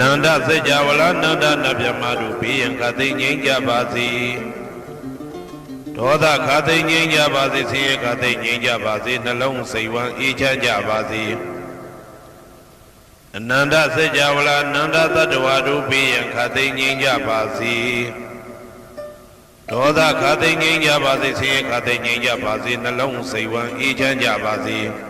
နန္ဒစေကြဝဠာနန္ဒနဗျမတို့ဘေးရန်ခသိငြိမ်းကြပါစေဒေါသခသိငြိမ်းကြပါစေဆင်းရဲခသိငြိမ်းကြပါစေနှလုံးစိတ်ဝမ်းအေးချမ်းကြပါစေအနန္တစေကြဝဠာနန္ဒတတ္တဝါတို့ဘေးရန်ခသိငြိမ်းကြပါစေဒေါသခသိငြိမ်းကြပါစေဆင်းရဲခသိငြိမ်းကြပါစေနှလုံးစိတ်ဝမ်းအေးချမ်းကြပါစေတ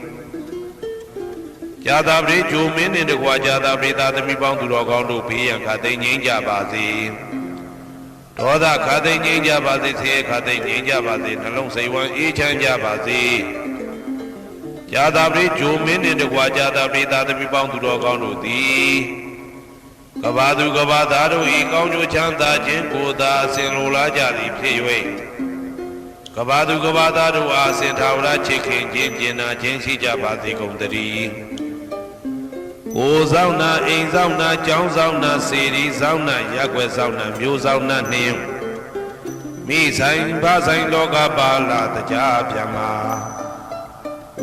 ကြာသာပရိဂျိုမင်းနှင့်တကွာကြာသာပရိသာသမီးပေါင်းသူတော်ကောင်းတို့ဘေးရန်ခတ်သိမ်းငြိမ်းကြပါစေဒေါသခတ်သိမ်းငြိမ်းကြပါစေဆင်းရဲခတ်သိမ်းငြိမ်းကြပါစေနှလုံးစိတ်ဝမ်းအေးချမ်းကြပါစေကြာသာပရိဂျိုမင်းနှင့်တကွာကြာသာပရိသာသမီးပေါင်းသူတော်ကောင်းတို့သည်ကဘာသူကဘာသားတို့ဤကောင်းကျိုးချမ်းသာခြင်းကိုသာအစဉ်လိုလားကြသည်ဖြစ်၍ကဘာသူကဘာသားတို့အားစင်ထာဝရချစ်ခင်ခြင်းကျင်နာခြင်းရှိကြပါစေကုန်သတည်း ကိုယ်ဆောင်နာအိမ်ဆောင်နာကျောင်းဆောင်နာစေရီဆောင်နာရက်ွယ်ဆောင်နာမျိုးဆောင်နာနှင်းမိဆိုင်ဘာဆိုင်လောကပါလာတရားပြမ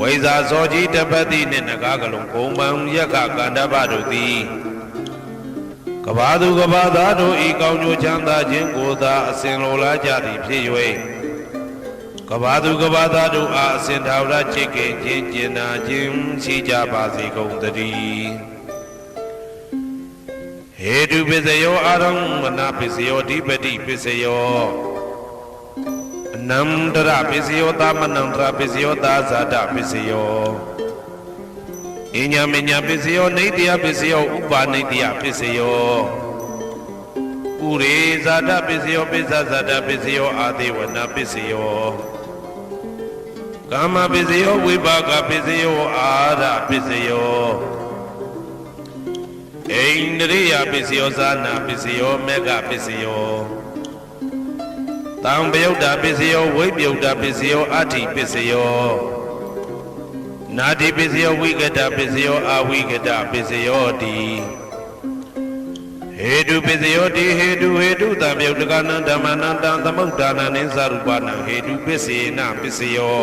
ဝိဇာဇောကြီးတပတ်တိနှင့်နဂါကလုံးဂုံပံရက်ကကန္တပတို့သည်ကဘာသူကဘာသားတို့ဤကောင်းကျိုးချမ်းသာခြင်းကိုသာအစဉ်လိုလားကြသည်ဖြစ်၍ ကဘာသူကဘာသားတို့အားအစဉ်ထာဝရချစ်ခင်ခြင်းကျင်နာခြင်းရှိကြပါစေကုန်သတည်းဟေတုပစ္စယောအာရုံမနာပစ္စယောဓိပတိပစ္စယောအနန္တရပစ္စယောသမနန္တရပစ္စယောသာဇာတပစ္စယောအညာမညာပစ္စယောနေတ္တယပစ္စယောဥပါနေတ္တယပစ္စယောဥရေဇာတပစ္စယောပိစ္ဆဇာတပစ္စယောအာသေဝနာပစ္စယော ကာမပစ္စယောဝိပါကပစ္စယောအာရပစ္စယောဣန္ဒရိယပစ္စယောဇာနာပစ္စယောမေဃပစ္စယောတံပယုတ်တာပစ္စယောဝိပယုတ်တာပစ္စယောအဋ္ဌိပစ္စယောနာတိပစ္စယောဝိကတပစ္စယောအဝိကတပစ္စယောတိဟေတုပစ္စယောတိဟေတုဟေတုတံပယုတ်တကနံဓမ္မနံတံသမုဒ္ဒါနံနိသရူပနံဟေတုပစ္စေနပစ္စယော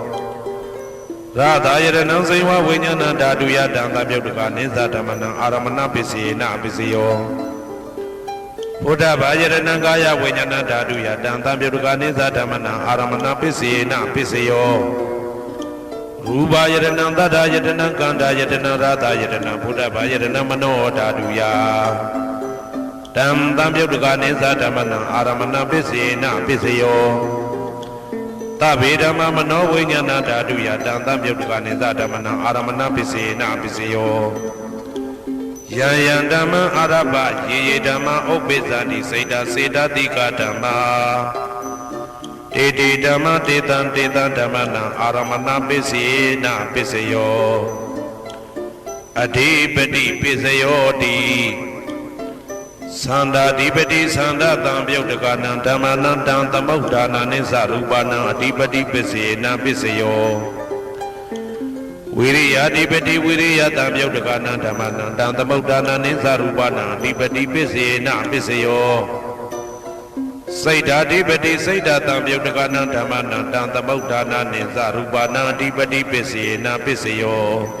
ရာသာယရဏံစေဝဝိညာဏဓာတုယတံသပြုတ်တကနိသဓမ္မနံအာရမဏပစ္စေနပစ္စယောဘုဒ္ဓဘာယရဏံကာယဝိညာဏဓာတုယတံသပြုတ်တကနိသဓမ္မနံအာရမဏပစ္စေနပစ္စယောရူပယရဏံသတ္တယတနံကန္တာယတနံရာသာယတနံဘုဒ္ဓဘာယရဏံမနောဓာတုယတံသံပြုတ်တကနိသဓမ္မနံအာရမဏပစ္စေနပစ္စယော သဗ္ဗေဓမ္မမနောဝိညာဏဓာတုယတံသံပြုတ်တကနိသဓမ္မနံအာရမဏပစ္စေနပစ္စယောယံယံဓမ္မအာရပယေယေဓမ္မဥပ္ပိသတိစိတ်တစေတတိကဓမ္မာတေတိဓမ္မတေတံတေတံဓမ္မနံအာရမဏပစ္စေနပစ္စယောအဓိပတိပစ္စယောတိ သန္တာဓိပတိသန္တာတံပြုတ်တကနံဓမ္မနံတံသမုဒ္ဒါနာနိသရူပနံအဓိပတိပစ္စေနပစ္စယောရဝိရိယအဓိပတိဝိရိယတံမြုပ်တကနံဓမ္မနံတံသမုဒ္ဒနာနိသရူပနာအဓိပတိပစ္စေနပစ္စယောစိတ်ဓာအဓိပတိစိတ်ဓာတံမြုပ်တကနံဓမ္မနံတံသမုဒ္ဒနာနိသရူပနာအဓိပတိပစ္စေနပစ္စယော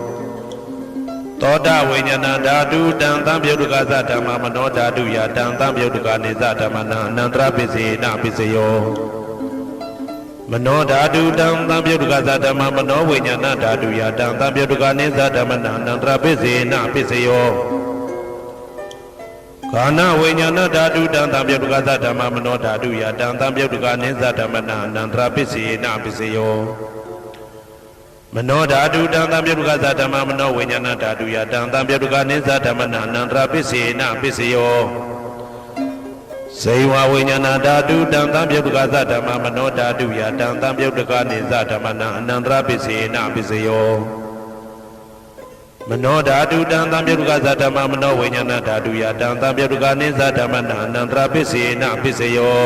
သောတာဝိညာဏဓာတုတံသံပြုတ်တကသဓမ္မမနောဓာတုယတံသံပြုတ်တကနေသဓမ္မနံအနန္တရပစ္စယေနပစ္စယောမနောဓာတုတံသံပြုတ်တကသဓမ္မမနောဝိညာဏဓာတုယတံသံပြုတ်တကနိသဓမ္မနံအနန္တရပစ္စေနပစ္စယောခန္ဓာဝိညာဏဓာတုတံသံပြုတ်တကသဓမ္မမနောဓာတုယတံသံပြုတ်တကနိသဓမ္မနံအနန္တရပစ္စေနပစ္စယော မနောဓာတုတံသံပြုတ်တကသဓမ္မမနောဝိညာဏဓာတုယတံသံပြုတ်တကနိသဓမ္မနံအနန္တရပစ္စေနပစ္စယောဇေဝဝိညာဏဓာတုတံသံပြုတ်တကသဓမ္မမနောဓာတုယတံသံပြုတ်တကနေသဓမ္မနံအနန္တရပစ္စေနပစ္စယောမနောဓာတုတံသံပြုတ်တကသဓမ္မမနောဝိညာဏဓာတုယတံသံပြုတ်တကနေသဓမ္မနံအနန္တရပစ္စေနပစ္စယော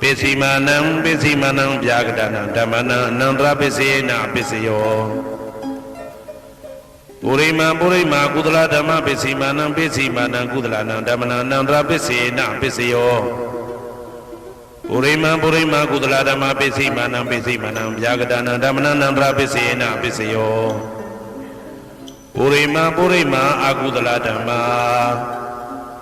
ပစ္စည်းမာနံပစ္စည်းမာနံဗျာကတနံဓမ္မနံအနန္တရပစ္စေနပစ္စယောပုရိမာပုရိမာကုသလဓမ္မပစ္စည်းမာနံပစ္စည်းမာနံကုသလနံဓမ္မနံအနန္တရပစ္စေနပစ္စယောပုရိမာပုရိမာကုသလဓမ္မပစ္စည်းမာနံပစ္စည်းမာနံဗျာကတနံဓမ္မနံအနန္တရပစ္စေနပစ္စယောပုရိမာပုရိမာအာကုသလဓမ္မာ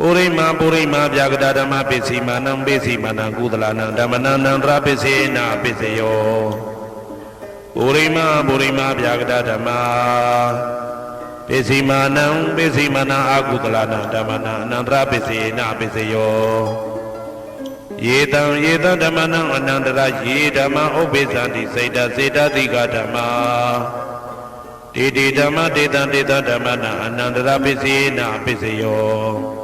ပုရိမာပုရိမာဗျာကတဓမ္မပစ္စည်းမာနံပစ္စည်းမာနံကုသလနံဓမ္မနံအနန္တရပစ္စေနပစ္စယောပုရိမာပုရိမာဗျာကတဓမ္မပစ္စည်းမာနံပစ္စည်းမာနံအာကုသလနံဓမ္မနံအနန္တရပစ္စေနပစ္စယောယေတံယေတံဓမ္မနံအနန္တရယေဓမ္မဥပ္ပိသန္တိစေတစေတတိကဓမ္မာတေတေဓမ္မတေတံတေတံဓမ္မနံအနန္တရပစ္စေနပစ္စယော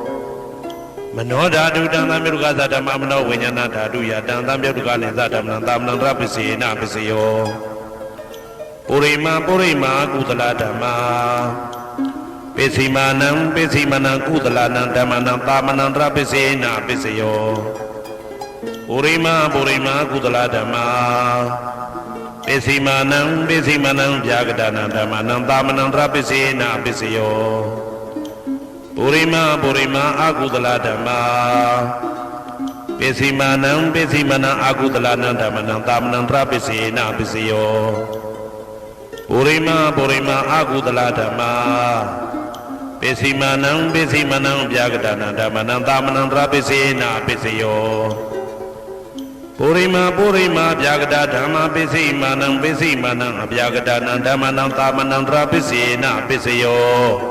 မနောဓာတုတံသံမြုကသဓမ္မမနောဝိညာဏဓာတုယတံသံမြုကနိသဓမ္မနံသာမဏံတရပစ္စေနပစ္စယောပုရိမာပုရိမာကုသလဓမ္မာပိစိမာနံပိစိမနံကုသလနံဓမ္မနံသာမဏံတရပစ္စေနပစ္စယောပုရိမာပုရိမာကုသလဓမ္မာပိစိမာနံပိစိမနံဗျာဂဒနာဓမ္မနံသာမဏံတရပစ္စေနပစ္စယော ပုရိမပုရိမအာကုသလဓမ္မာပိစိမာနံပိစိမနံအာကုသလနံဓမ္မနံတာမနံတရပိစေနပိစယောပုရိမပုရိမအာကုသလဓမ္မာပိစိမာနံပိစိမနံဗျာဂဒနာဓမ္မနံတာမနံတရပိစေနပိစယောပုရိမပုရိမဗျာဂဒဓမ္မာပိစိမာနံပိစိမာနံအဗျာဂဒနာဓမ္မနံတာမနံတရပိစေနပိစယော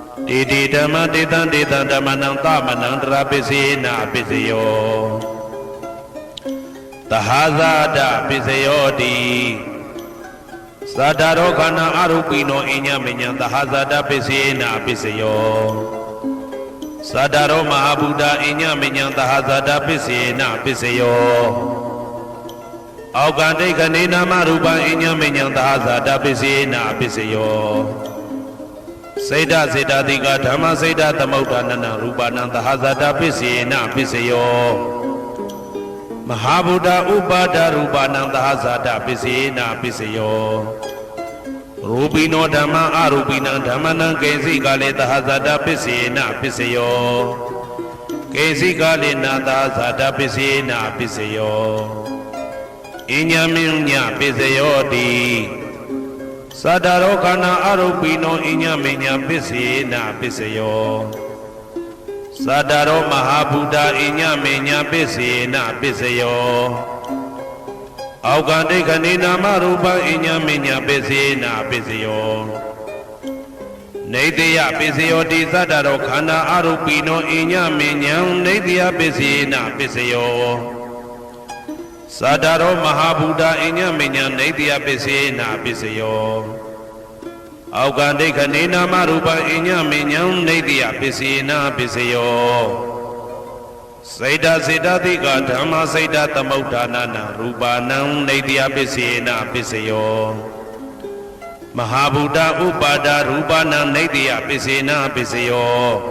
တိတိဓမ္မတေတံတေတံဓမ္မနံသမနံတရာပစ္စေနာပစ္စယောသဟာဇာတပစ္စယောတိသတ္တရောခန္ဓာအရုပိနောအညမညံသဟာဇာတပစ္စေနာပစ္စယောသတ္တရောမဟာဗုဒ္ဓအညမညံသဟာဇာတပစ္စေနာပစ္စယောအောက်ကန္တိခဏေနာမရူပံအညမညံသဟာဇာတပစ္စေနာပစ္စယော စေတစေတတိကဓမ္မစေတသမုဋ္ဌာနနရူပနံသဟဇတာပစ္စေနပစ္စယောမဟာဗုဒ္ဓဥပါဒရူပနံသဟဇတာပစ္စေနပစ္စယောရူပိနောဓမ္မအရူပိနံဓမ္မနံကေစီကလေသဟဇတာပစ္စေနပစ္စယောကေစီကလေနာသဟဇတာပစ္စေနပစ္စယောအညမင်းညပစ္စယောတိ သတ္တရောခန္ဓာအရုပိနောအညမေညာပစ္စေနာပစ္စယောသတ္တရောမဟာဗုဒ္ဓအညမေညာပစ္စေနာပစ္စယောအောက်ကန္တိခဏေနာမရူပအညမေညာပစ္စေနာပစ္စယောနေတယပစ္စယောတိသတ္တရောခန္ဓာအရုပိနောအညမေညာနေတယပစ္စေနာပစ္စယော သတ္တရောမဟာဗုဒ္ဓအညမညနေတယပစ္စေနာပစ္စယောအောက်ကဒိဋ္ဌနေနာမရူပအညမညံနေတယပစ္စေနာပစ္စယောစေတစေတတိကဓမ္မစေတသမုဋ္ဌာနာနာရူပနံနေတယပစ္စေနာပစ္စယောမဟာဗုဒ္ဓဥပါဒရူပနံနေတယပစ္စေနာပစ္စယော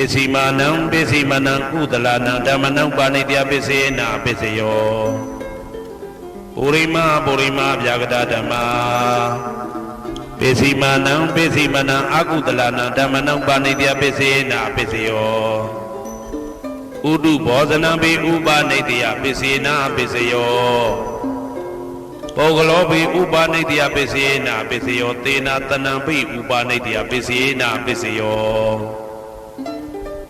ပိစီမာနံပိစီမနံကုသလနံဓမ္မနံပါဏိတယပိစေနာပိစယောပုရိမပုရိမဗျာဂတဓမ္မာပိစီမာနံပိစီမနံအကုသလနံဓမ္မနံပါဏိတယပိစေနာပိစယောဥဒုဘောဇနံပိဥပါနိတယပိစေနာပိစယောပောကလောပိဥပါနိတယပစ္စယေနာပစ္စယောသေနာတဏံပိဥပါနိတယပစ္စယေနာပစ္စယော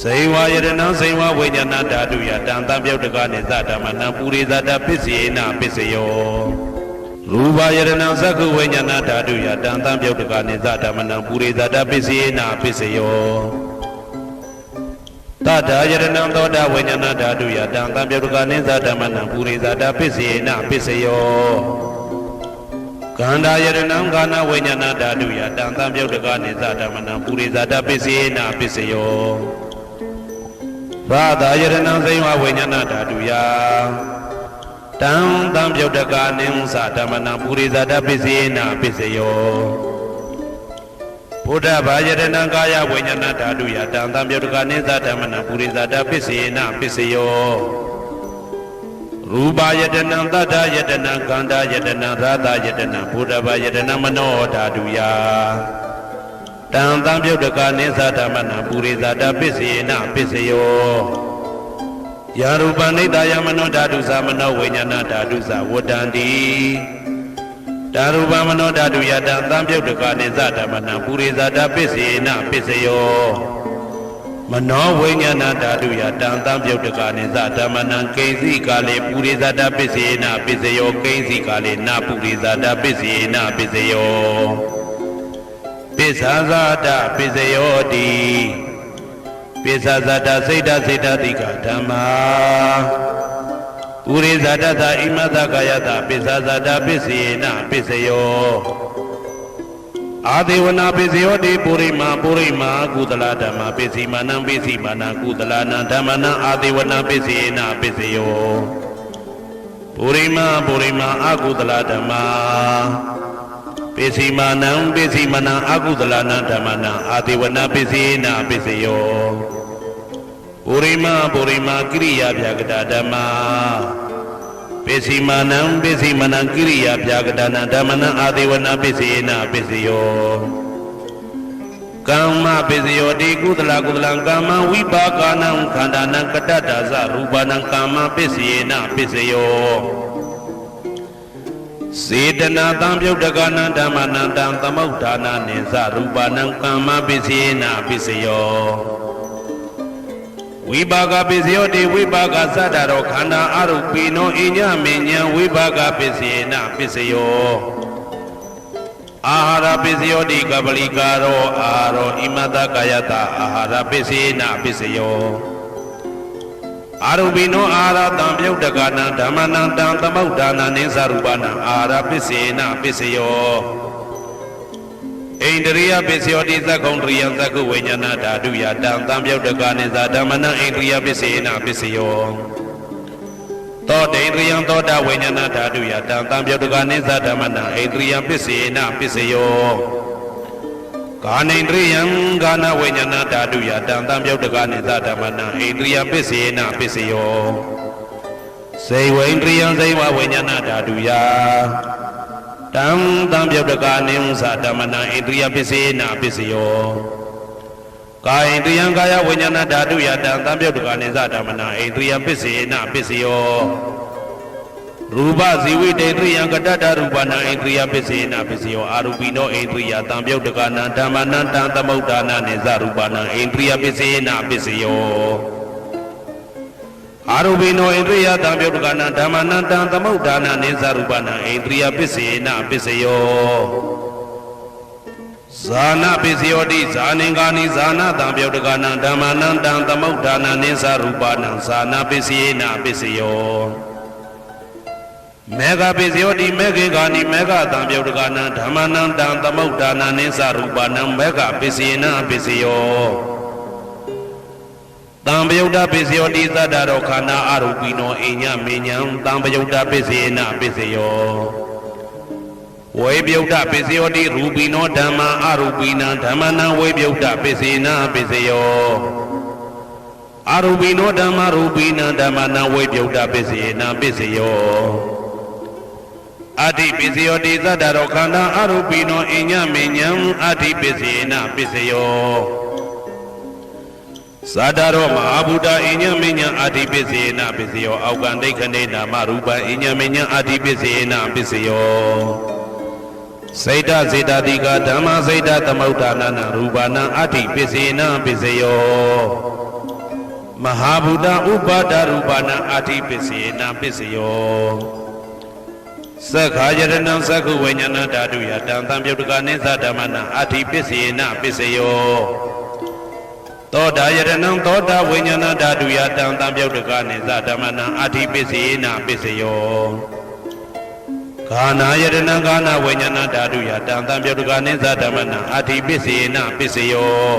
စေဝယရဏံစေဝဝိညာဏဓာတုယတံတံပြုတ်တကနိသဓမ္မနံပုရိသတာပစ္စေနပစ္စယောရူပယရဏံသက္ကုဝိညာဏဓာတုယတံတံပြုတ်တကနိသဓမ္မနံပုရိသတာပစ္စေနပစ္စယောတထာယရဏံသောတာဝိညာဏဓာတုယတံတံပြုတ်တကနိသဓမ္မနံပုရိသတာပစ္စေနပစ္စယောကန္တာယရဏံကာနဝိညာဏဓာတုယတံတံပြုတ်တကနိသဓမ္မနံပုရိသတာပစ္စေနပစ္စယော ဘာသာယရဏံဇိဝဝိညာဏဓာတုယတံတံပြုတ်တကနိသဓမ္မနံပုရိသတာပစ္စေနပစ္စယောဘုဒ္ဓဘာယရဏံကာယဝိညာဏဓာတုယတံတံပြုတ်တကနိသဓမ္မနံပုရိသတာပစ္စေနပစ္စယောရူပယတနံတတ္တယတနံကန္တာယတနံသာသယတနံဘုဒ္ဓဘာယတနံမနောဓာတုယ တံတံပြုတ်တကနိသဓမ္မနံပုရိသတာပစ္စေနပစ္စယောယာရူပနိတယမနောဓာတုသမနောဝိညာဏဓာတုသဝတ္တန္တိဓာရူပမနောဓာတုယတံတံပြုတ်တကနိသဓမ္မနံပုရိသတာပစ္စေနပစ္စယောမနောဝိညာဏဓာတုယတံတံပြုတ်တကနိသဓမ္မနံကိဉ္စီကာလေပုရိသတာပစ္စေနပစ္စယောကိဉ္စီကာလေနပုရိသတာပစ္စေနပစ္စယော ပစ္ဆာဇာတပစ္စယောတိပစ္ဆာဇာတစိတ်တစိတ်တတိကဓမ္မာဥရိဇာတသဣမသကာယတပစ္ဆာဇာတပစ္စေနပစ္စယောအာဒေဝနာပိစယောတိပုရိမာပုရိမာကုသလဓမ္မပိစီမာနံပိစီမာနံကုသလနံဓမ္မနံအာဒေဝနာပိစေနပိစယောပုရိမာပုရိမာအကုသလဓမ္မာ ပိစီမာနံပိစီမာနံအကုသလနံဓမ္မနံအာဒေဝနာပိစေနပိစယောပုရိမာပုရိမာကိရိယာဗျာကတာဓမ္မာပိစီမာနံပိစီမနံကိရိယာပြာကတနာဓမ္မနံအာဒေဝနာပိစီနာပိစီယောကမ္မပိစီယောတိကုသလကုသလံကာမဝိပါကနံခန္ဓာနံကတ္တတာဇရူပနံကာမပိစီနာပိစီယော စေတနာတံပြုတ်တကနံဓမ္မနံတံသမုဋ္ဌာနာနိသရူပနံကာမပိစီနာပိစီယောဝိပါကပစ္စယောတိဝိပါကသတ္တရောခန္ဓာအရုပိနောအညမဉ္ဇံဝိပါကပစ္စယေနပစ္စယောအာဟာရပစ္စယောတိကပလိကာရောအာရောဣမတကာယတအာဟာရပစ္စယေနပစ္စယော အာရုပိနောအာဟာရတံပြုတ်တကနံဓမ္မနံတံသမုဋ္ဌာနနိသရူပနံအာဟာရပစ္စယေနပစ္စယောဝဣန္ဒရိယပစ္စယောတိသက္ကုံတရိယသက္ကုဝိညာဏဓာတုယတံသံပြုတ်တကနိဇာဓမ္မနံဣန္ဒရိယပစ္စေနပစ္စယောသောတေန္ဒရိယံသောတာဝိညာဏဓာတုယတံသံပြုတ်တကနိဇာဓမ္မနံဣန္ဒရိယပစ္စေနပစ္စယော ကာနိန္ဒရိယံကာနဝိညာဏဓာတုယတံသံပြုတ်တကနိဇာဓမ္မနံဣန္ဒရိယပစ္စေနပစ္စယောစေဝိန္ဒရိယံစေဝဝိညာဏဓာတုယတံတံပြုတ်တကနိဇာဓမ္မနံဣန္ဒရိယပစ္စေနပစ္စယောကာယိန္ဒရိယံကာယဝိညာဏဓာတုယတံသံပြုတ်တကနိဇာဓမ္မနံဣန္ဒရိယပစ္စေနပစ္စယော ရူပဇီဝိတေတရိယံကတတ္တရူပနာဣန္ဒြိယပစ္စေနပစ္စယောအာရူပိနောဣန္ဒြိယတံပြုတ်တကနာဓမ္မနံတံသမုဒ္ဒါနာနိဇရူပနာဣန္ဒြိယပစ္စေနပစ္စယောအာရူပိနောဣန္ဒြိယတံပြုတ်တကနာဓမ္မနံတံသမုဒ္ဒါနာနိဇရူပနာဣန္ဒြိယပစ္စေနပစ္စယောဇာနာပစ္စယောတိဇာနေကာနိဇာနာတံပြုတ်တကနာဓမ္မနံတံသမုဒ္ဒါနာနိဇရူပနာဇာနာပစ္စယေနပစ္စယော မေဃပိစယောတိမေခေကာနိမေဃတံပြုတ်တကနံဓမ္မနံတံသမုဒ္ဒါနနိသရူပနံမေဃပိစေနပိစယောတံပယုတ်တပိစယောတိသတ္တရောခန္ဓာအရူပိနောအိညမေညံတံပယုတ်တပိစေနပိစယောဝေပယုတ်တပိစယောတိရူပိနောဓမ္မာအရူပိနံဓမ္မနံဝေပယုတ်တပိစေနပိစယောအရူပိနောဓမ္မာရူပိနံဓမ္မနံဝေပယုတ်တပိစေနပိစယော အတ္တိပစ္စယောတိသတ္တရောခန္ဓာအရူပိနောအညမေညံအတ္တိပစ္စေနပစ္စယောသတ္တရောမဟာဗုဒ္ဓအညမေညံအတ္တိပစ္စေနပစ္စယောအောက်ကံဒိဋ္ဌနေနာမရူပံအညမေညံအတ္တိပစ္စေနပစ္စယောစေတစေတတိကဓမ္မစေတသမုဋ္ဌာနနာရူပနာအတ္တိပစ္စေနပစ္စယောမဟာဗုဒ္ဓဥပါဒရူပနာအတ္တိပစ္စေနပစ္စယော သက္ခာယရဏံသက္ခုဝိညာဏဓာတုယတံတံပြုတ်တကနိသဓမ္မနံအာတိပစ္စေနပစ္စယောသောတာယရဏံသောတာဝိညာဏဓာတုယတံတံပြုတ်တကနိသဓမ္မနံအာတိပစ္စေနပစ္စယောခန္ဓာယရဏံခန္ဓာဝိညာဏဓာတုယတံတံပြုတ်တကနိသဓမ္မနံအာတိပစ္စေနပစ္စယော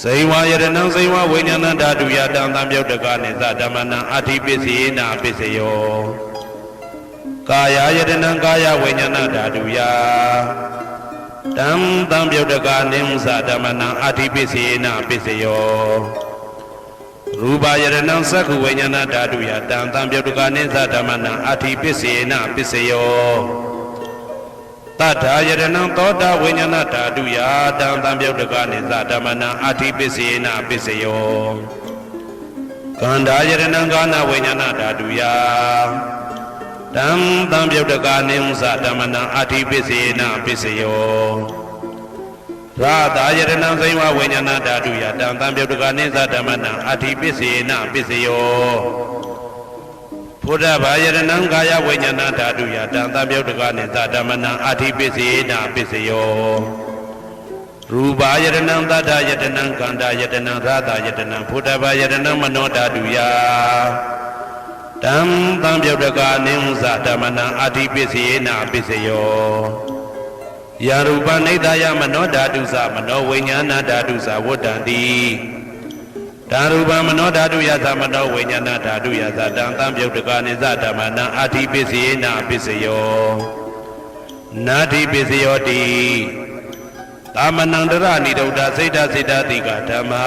ဇိဝယရဏံဇိဝဝိညာဏဓာတုယတံတံပြုတ်တကနိသဓမ္မနံအာတိပစ္စေနပစ္စယော ကာယယတနံကာယဝိညာဏဓာတုယတံတံပြုတ်တကနိမ္စဓမ္မနံအာတိပိစေနပိစယောရူပယတနံသက္ခုဝိညာဏဓာတုယတံတံပြုတ်တကနိစ္စဓမ္မနံအာတိပိစေနပိစယောတထာယတနံသောတာဝိညာဏဓာတုယတံတံပြုတ်တကနိစ္စဓမ္မနံအာတိပိစေနပိစယောကန္ဓာယတနံကာနဝိညာဏဓာတုယ တံတံပြုတ်တကာနိမ္စဓမ္မနံအာတိပစ္စေနပစ္စယောရာသာယရဏံဇိဝဝိညာဏဓာတုယတံတံပြုတ်တကာနိစ္စဓမ္မနံအာတိပစ္စေနပစ္စယောဘုဒ္ဓဘာယရဏံကာယဝိညာဏဓာတုယတံတံပြုတ်တကာနိစ္စဓမ္မနံအာတိပစ္စေနပစ္စယောရူပါယတနံသတ္တယတနံကန္တာယတနံရာသာယတနံဘုဒ္ဓဘာယတနံမနောဓာတုယ တံတံပြုတ်တကနိမ္စဓမ္မနံအာတိပစ္စယေနပစ္စယောယာရူပနိဒာယမနောဓာတုသမနောဝိညာဏဓာတုသဝတ္တံတိဓာရူပမနောဓာတုယသမနောဝိညာဏဓာတုယသတံတံပြုတ်တကနိစ္စဓမ္မနံအာတိပစ္စယေနပစ္စယောနာတိပစ္စယောတိသမနန္တရဏိဒုဒ္ဒစိတ်တစိတ်တတိကဓမ္မာ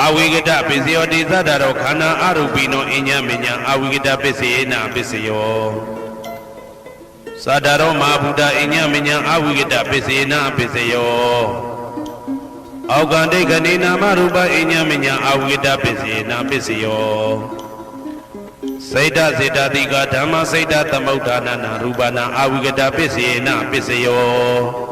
အဝိကတပစ္စယောတိသတ္တရောခန္ဓာအရူပိနောအညမညအဝိကတပစ္စယေနပစ္စယောသတ္တရောမဟာဗုဒ္ဓအညမညအဝိကတပစ္စယေနပစ္စယောအောက်ကံဒိဋ္ဌနေနာမရူပအညမညအဝိကတပစ္စယေနပစ္စယောစိတ်တစေတတိကဓမ္မစိတ်တသမုဋ္ဌာနနာရူပနာအဝိကတပစ္စယေနပစ္စယော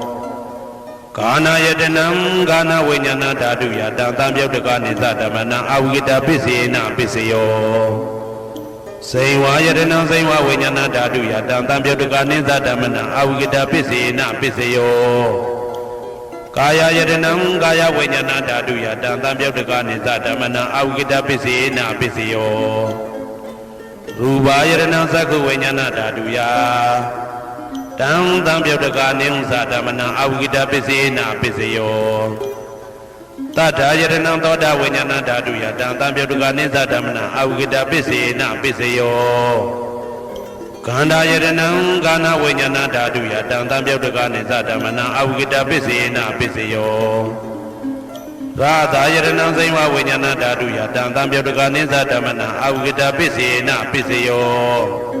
ကာနာယတနံကာနာဝိညာဏဓာတုယတံတံပြုတ်တကနိသဓမ္မနံအာဝိကတပစ္စေနာပစ္စယောစေဝါယတနံစေဝဝိညာဏဓာတုယတံတံပြုတ်တကနိသဓမ္မနံအာဝိကတပစ္စေနပစ္စယောကာယယတနံကာယဝိညာဏဓာတုယတံတံပြုတ်တကနိသဓမ္မနံအာဝိကတပစ္စေနပစ္စယောရူပါယတနံသက္ခဝိညာဏဓာတုယ တံတံပြုတ်တကနိသဓမ္မနံအာဝိကတပစ္စေနပစ္စယောတထာယတနံသောတာဝိညာဏဓာတုယတံတံပြုတ်တကနိသဓမ္မနံအာဝိကတပစ္စေနပစ္စယောကန္တာယတနံကာနဝိညာဏဓာတုယတံတံပြုတ်တကနိသဓမ္မနံအာဝိကတပစ္စေနပစ္စယောသာသာယတနံစိဝဝိညာဏဓာတုယတံတံပြုတ်တကနိသဓမ္မနံအာဝိကတပစ္စေနပစ္စယော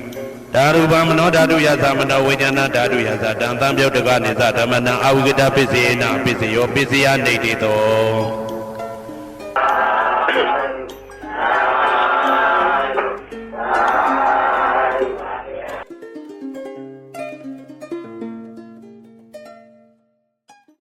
ဒါရူပမနောဓာတုယသမနောဝိညာဏဓာတုယသတံတံပြုတ်တကာနိသဓမ္မနံအဝိကတပစ္စေနာပစ္စယောပစ္စယနေတိတော